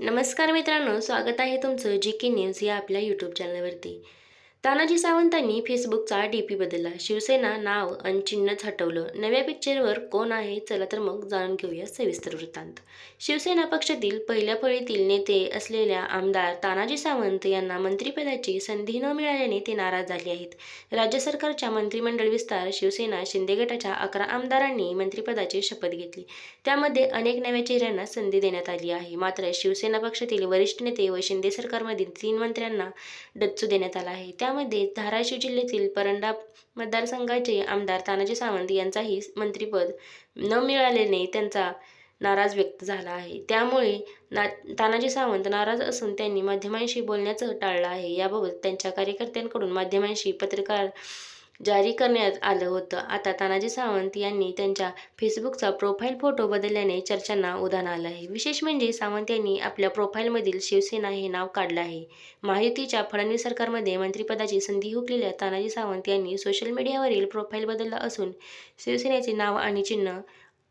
नमस्कार मित्रांनो स्वागत आहे तुमचं जी के न्यूज या आपल्या यूट्यूब चॅनलवरती तानाजी सावंतांनी फेसबुकचा डी पी बदलला. शिवसेना नाव आणि चिन्हच हटवलं. नव्या पिक्चरवर कोण आहे? चला तर मग जाणून घेऊया सविस्तर वृत्तांत. शिवसेना पक्षातील पहिल्या फळीतील नेते असलेल्या आमदार तानाजी सावंत यांना मंत्रिपदाची संधी न मिळाल्याने ते नाराज झाले आहेत. राज्य सरकारच्या मंत्रिमंडळ विस्तार शिवसेना शिंदे गटाच्या अकरा आमदारांनी मंत्रिपदाची शपथ घेतली. त्यामध्ये अनेक नव्या चेहऱ्यांना संधी देण्यात आली आहे. मात्र शिवसेना पक्षातील वरिष्ठ नेते व शिंदे सरकारमधील तीन मंत्र्यांना डच्चू देण्यात आला आहे. त्या यामध्ये धाराशिव जिल्ह्यातील परंडा मतदारसंघाचे आमदार तानाजी सावंत यांचाही मंत्रिपद न मिळाल्याने त्यांचा नाराज व्यक्त झाला आहे. त्यामुळे ना तानाजी सावंत नाराज असून त्यांनी माध्यमांशी बोलण्याचं टाळलं आहे. याबाबत त्यांच्या कार्यकर्त्यांकडून माध्यमांशी पत्रकार जारी करण्यात आलं होतं. आता तानाजी सावंत यांनी त्यांच्या फेसबुकचा प्रोफाईल फोटो बदलल्याने चर्चांना उधाण आलं आहे. विशेष म्हणजे सावंत यांनी आपल्या प्रोफाईलमधील शिवसेना हे नाव काढलं आहे. महायुतीच्या फडणवीस सरकारमध्ये मंत्रिपदाची संधी हुकलेल्या तानाजी सावंत यांनी सोशल मीडियावरील प्रोफाईल बदलला असून शिवसेनेचे नाव आणि चिन्ह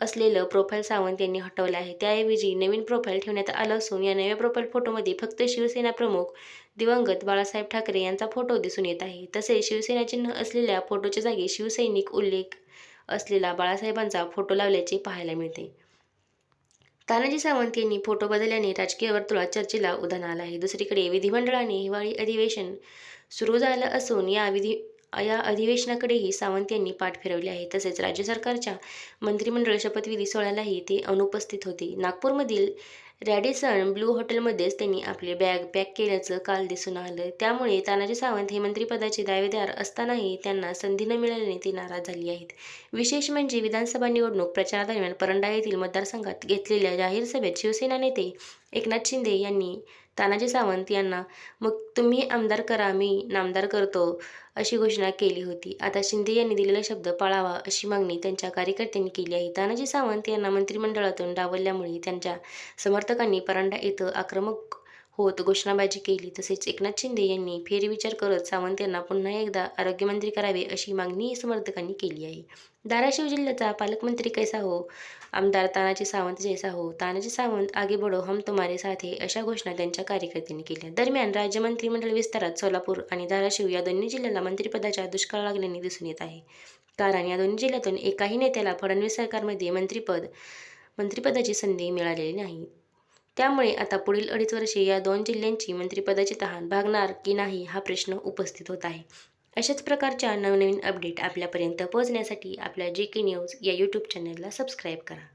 असलेलं प्रोफाईल सावंत यांनी हटवलं आहे. त्याऐवजी नवीन प्रोफाईल ठेवण्यात आलं असून या नव्या प्रोफाईल फोटोमध्ये फक्त शिवसेना प्रमुख दिवंगत बाळासाहेब ठाकरे यांचा फोटो दिसून येत आहे. तसेच शिवसेना चिन्ह असलेल्या फोटोच्या जागी शिवसैनिक उल्लेख असलेला बाळासाहेबांचा फोटो लावल्याचे पाहायला मिळते. तानाजी सावंत यांनी फोटो बदलल्याने राजकीय वर्तुळात चर्चेला उधाण आलं आहे. दुसरीकडे विधिमंडळाने हिवाळी अधिवेशन सुरू झालं असून या विधी या अधिवेशनाकडेही सावंत यांनी पाठ फिरवली आहे. तसेच राज्य सरकारच्या मंत्रिमंडळ शपथविधी सोहळ्यालाही ते अनुपस्थित होते. नागपूरमधील रॅडिसन ब्लू हॉटेलमध्येच त्यांनी आपले बॅग पॅक केल्याचं काल दिसून आलं. त्यामुळे तानाजी सावंत हे मंत्रिपदाचे दावेदार असतानाही त्यांना संधी न मिळाल्याने ते नाराज झाली आहेत. विशेष म्हणजे विधानसभा निवडणूक प्रचारादरम्यान परंडा येथील मतदारसंघात घेतलेल्या जाहीर सभेत शिवसेना नेते एकनाथ शिंदे यांनी तानाजी सावंत यांना मग तुम्ही आमदार करा मी नामदार करतो अशी घोषणा केली होती. आता शिंदे यांनी दिलेला शब्द पाळावा अशी मागणी त्यांच्या कार्यकर्त्यांनी केली आहे. तानाजी सावंत यांना मंत्रिमंडळातून डावलल्यामुळे त्यांच्या समर्थकांनी परांडा येथं आक्रमक होत घोषणाबाजी केली. तसेच एकनाथ शिंदे यांनी फेरविचार करत सावंत यांना पुन्हा एकदा आरोग्यमंत्री करावे अशी मागणी समर्थकांनी केली आहे. धाराशिव जिल्ह्याचा पालकमंत्री कैसा हो? आमदार तानाजी सावंत जैसा हो. तानाजी सावंत आगे बढो हम तुम्हारे साथे अशा घोषणा त्यांच्या कार्यकर्त्यांनी केल्या. दरम्यान राज्य मंत्रिमंडळ विस्तारात सोलापूर आणि धाराशिव या दोन्ही जिल्ह्याला मंत्रिपदाच्या दुष्काळ लागल्याने दिसून येत आहे. कारण या दोन्ही जिल्ह्यातून एकाही नेत्याला फडणवीस सरकारमध्ये मंत्रिपद मंत्रिपदाची संधी मिळालेली नाही. त्यामुळे आता पुढील अडीच वर्षे या दोन जिल्ह्यांची मंत्रिपदाची तहान भागणार की नाही हा प्रश्न उपस्थित होत आहे. अशाच प्रकारच्या नवनवीन अपडेट आपल्यापर्यंत पोहोचण्यासाठी आपल्या जे के न्यूज या यूट्यूब चॅनलला सबस्क्राईब करा.